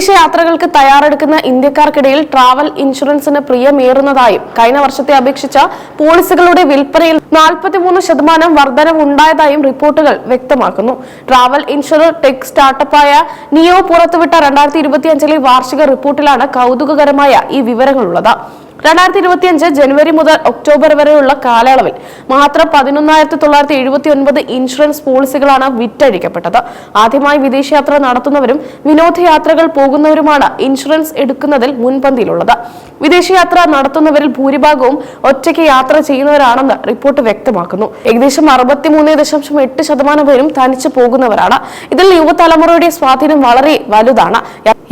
വിദേശ യാത്രകൾക്ക് തയ്യാറെടുക്കുന്ന ഇന്ത്യക്കാർക്കിടയിൽ ട്രാവൽ ഇൻഷുറൻസിന് പ്രിയമേറുന്നതായും കഴിഞ്ഞ വർഷത്തെ അപേക്ഷിച്ച പോളിസികളുടെ വിൽപ്പനയിൽ നാൽപ്പത്തിമൂന്ന് ശതമാനം വർധനവുണ്ടായതായും റിപ്പോർട്ടുകൾ വ്യക്തമാക്കുന്നു. ട്രാവൽ ഇൻഷുറർ ടെക് സ്റ്റാർട്ടപ്പായ നിയോ പുറത്തുവിട്ട രണ്ടായിരത്തി ഇരുപത്തിയഞ്ചിലെ വാർഷിക റിപ്പോർട്ടിലാണ് കൗതുകകരമായ ഈ വിവരങ്ങളുള്ളത്. രണ്ടായിരത്തി ഇരുപത്തിയഞ്ച് ജനുവരി മുതൽ ഒക്ടോബർ വരെയുള്ള കാലയളവിൽ മാത്രം പതിനൊന്നായിരത്തി തൊള്ളായിരത്തി എഴുപത്തി ഒൻപത് ഇൻഷുറൻസ് പോളിസികളാണ് വിറ്റഴിക്കപ്പെട്ടത്. ആദ്യമായി വിദേശയാത്ര നടത്തുന്നവരും വിനോദയാത്രകൾ പോകുന്നവരുമാണ് ഇൻഷുറൻസ് എടുക്കുന്നതിൽ മുൻപന്തിയിലുള്ളത്. വിദേശയാത്ര നടത്തുന്നവരിൽ ഭൂരിഭാഗവും ഒറ്റയ്ക്ക് യാത്ര ചെയ്യുന്നവരാണെന്ന് റിപ്പോർട്ട് വ്യക്തമാക്കുന്നു. ഏകദേശം അറുപത്തിമൂന്ന് ദശാംശം എട്ട് ശതമാനം പേരും തനിച്ച് പോകുന്നവരാണ്. ഇതിൽ യുവതലമുറയുടെ സ്വാധീനം വളരെ വലുതാണ്.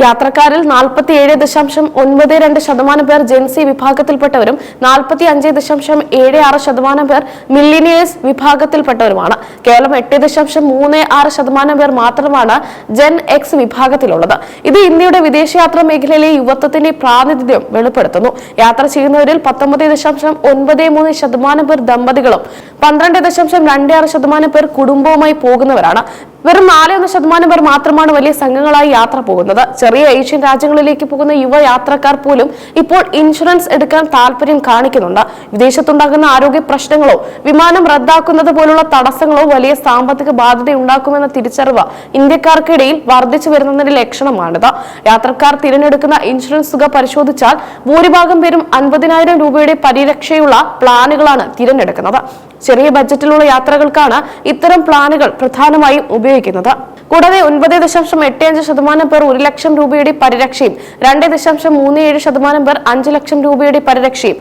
യാത്രക്കാരിൽ നാൽപ്പത്തി ഏഴ് ദശാംശം ഒൻപത് രണ്ട് ശതമാനം പേർ ജെൻസി വിഭാഗത്തിൽപ്പെട്ടവരും നാൽപ്പത്തി അഞ്ച് ദശാംശം ഏഴ് ആറ് ശതമാനം പേർ മില്ലിനിയേഴ്സ് വിഭാഗത്തിൽപ്പെട്ടവരുമാണ്. കേവലം എട്ട് ദശാംശം മൂന്ന് ആറ് ശതമാനം പേർ മാത്രമാണ് ജെൻ എക്സ് വിഭാഗത്തിലുള്ളത്. ഇത് ഇന്ത്യയുടെ വിദേശയാത്രാ മേഖലയിലെ യുവത്വത്തിന്റെ പ്രാതിനിധ്യം വെളിപ്പെടുത്തുന്നു. യാത്ര ചെയ്യുന്നവരിൽ പത്തൊമ്പത് ദശാംശം ഒൻപത് മൂന്ന് ശതമാനം പേർ ദമ്പതികളും പന്ത്രണ്ട് ദശാംശം രണ്ട് ആറ് ശതമാനം പേർ കുടുംബവുമായി പോകുന്നവരാണ്. വെറും നാല് ഒന്ന് ശതമാനം പേർ മാത്രമാണ് വലിയ സംഘങ്ങളായി യാത്ര പോകുന്നത്. ചെറിയ ഏഷ്യൻ രാജ്യങ്ങളിലേക്ക് പോകുന്ന യുവ യാത്രക്കാർ പോലും ഇപ്പോൾ ഇൻഷുറൻസ് എടുക്കാൻ താല്പര്യം കാണിക്കുന്നുണ്ട്. വിദേശത്തുണ്ടാകുന്ന ആരോഗ്യ പ്രശ്നങ്ങളോ വിമാനം റദ്ദാക്കുന്നത് പോലുള്ള തടസ്സങ്ങളോ വലിയ സാമ്പത്തിക ബാധ്യത ഉണ്ടാക്കുമെന്ന തിരിച്ചറിവ് ഇന്ത്യക്കാർക്കിടയിൽ വർദ്ധിച്ചു വരുന്നതിന്റെ ലക്ഷണമാണിത്. യാത്രക്കാർ തിരഞ്ഞെടുക്കുന്ന ഇൻഷുറൻസ് തുക പരിശോധിച്ചാൽ ഭൂരിഭാഗം പേരും അൻപതിനായിരം രൂപയുടെ പരിരക്ഷയുള്ള പ്ലാനുകളാണ് തിരഞ്ഞെടുക്കുന്നത്. ചെറിയ ബജറ്റിലുള്ള യാത്രകൾക്കാണ് ഇത്തരം പ്ലാനുകൾ പ്രധാനമായും ഉപയോഗിക്കുന്നത്. ഉപയോഗിക്കുന്നത് കൂടാതെ ഒൻപത് ദശാംശം എട്ട് അഞ്ച് ശതമാനം പേർ ഒരു ലക്ഷം രൂപയുടെ പരിരക്ഷയും രണ്ട് ദശാംശം മൂന്ന് ഏഴ് ശതമാനം പേർ അഞ്ച് ലക്ഷം രൂപയുടെ പരിരക്ഷയും.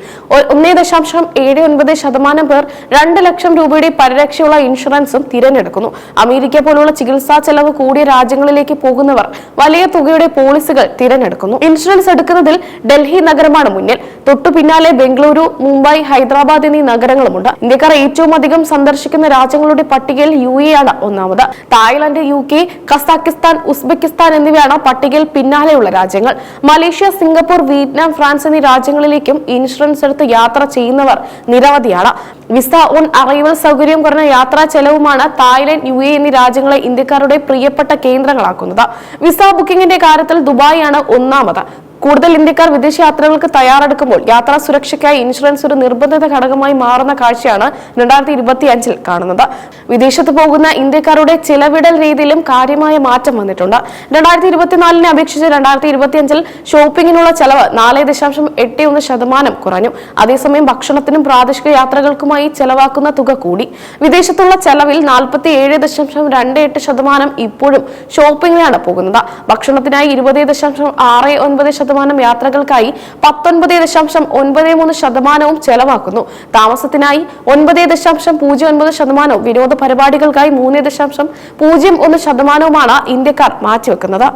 ഒന്നേ ദശാംശം ഏഴ് ഒൻപത് ശതമാനം പേർ രണ്ട് ലക്ഷം രൂപയുടെ പരിരക്ഷയുള്ള ഇൻഷുറൻസും തിരഞ്ഞെടുക്കുന്നു. അമേരിക്ക പോലുള്ള ചികിത്സാ ചെലവ് കൂടിയ രാജ്യങ്ങളിലേക്ക് പോകുന്നവർ വലിയ തുകയുടെ പോളിസികൾ തിരഞ്ഞെടുക്കുന്നു. ഇൻഷുറൻസ് എടുക്കുന്നതിൽ ഡൽഹി നഗരമാണ് മുന്നിൽ. തൊട്ടു പിന്നാലെ ബംഗളൂരു മുംബൈ ഹൈദരാബാദ് എന്നീ നഗരങ്ങളുമുണ്ട്. ഇന്ത്യക്കാർ ഏറ്റവും അധികം സന്ദർശിക്കുന്ന രാജ്യങ്ങളുടെ പട്ടികയിൽ യു എ ആണ് ഒന്നാമത്. Thailand U K Kazakhstan Uzbekistan എന്നിവയാണ് പട്ടികയിൽ പിന്നാലെയുള്ള രാജ്യങ്ങൾ. മലേഷ്യ സിംഗപ്പൂർ വിയറ്റ്നാം ഫ്രാൻസ് എന്നീ രാജ്യങ്ങളിലേക്കും ഇൻഷുറൻസ് എടുത്ത് യാത്ര ചെയ്യുന്നവർ നിരവധിയാണ്. വിസ ഓൺ അറൈവൽ സൗകര്യം കുറഞ്ഞ യാത്രാ ചെലവുമാണ് തായ്ലൻഡ് യു എ എന്നീ രാജ്യങ്ങളെ ഇന്ത്യക്കാരുടെ പ്രിയപ്പെട്ട കേന്ദ്രങ്ങളാക്കുന്നത്. വിസ ബുക്കിംഗിന്റെ കാര്യത്തിൽ ദുബായാണ് ഒന്നാമത്. കൂടുതൽ ഇന്ത്യക്കാർ വിദേശ യാത്രകൾക്ക് തയ്യാറെടുക്കുമ്പോൾ യാത്രാ സുരക്ഷയ്ക്കായി ഇൻഷുറൻസ് ഒരു നിർബന്ധിത ഘടകമായി മാറുന്ന കാഴ്ചയാണ് രണ്ടായിരത്തി ഇരുപത്തി അഞ്ചിൽ കാണുന്നത്. വിദേശത്ത് പോകുന്ന ഇന്ത്യക്കാരുടെ ചിലവിടൽ രീതിയിലും കാര്യമായ മാറ്റം വന്നിട്ടുണ്ട്. രണ്ടായിരത്തി ഇരുപത്തിനാലിനെ അപേക്ഷിച്ച് രണ്ടായിരത്തി ഇരുപത്തിയഞ്ചിൽ ഷോപ്പിങ്ങിനുള്ള ചെലവ് നാല് ദശാംശം എട്ട് ഒന്ന് ശതമാനം കുറഞ്ഞു. അതേസമയം ഭക്ഷണത്തിനും പ്രാദേശിക യാത്രകൾക്കുമായി ചെലവാക്കുന്ന തുക കൂടി. വിദേശത്തുള്ള ചെലവിൽ നാൽപ്പത്തി ഏഴ് ദശാംശം രണ്ട് എട്ട് ശതമാനം ഇപ്പോഴും ഷോപ്പിങ്ങിനാണ് പോകുന്നത്. ഭക്ഷണത്തിനായി ഇരുപത് ദശാംശം ആറ് ഒൻപത് ശതമാനം യാത്രകൾക്കായി പത്തൊൻപത് ദശാംശം ഒൻപത് മൂന്ന് ശതമാനവും ചെലവാക്കുന്നു. താമസത്തിനായി ഒൻപത് ദശാംശം പൂജ്യം ഒൻപത് ശതമാനവും വിനോദ പരിപാടികൾക്കായി മൂന്ന് ദശാംശം പൂജ്യം ഒന്ന് ശതമാനവുമാണ് ഇന്ത്യക്കാർ മാറ്റിവെക്കുന്നത്.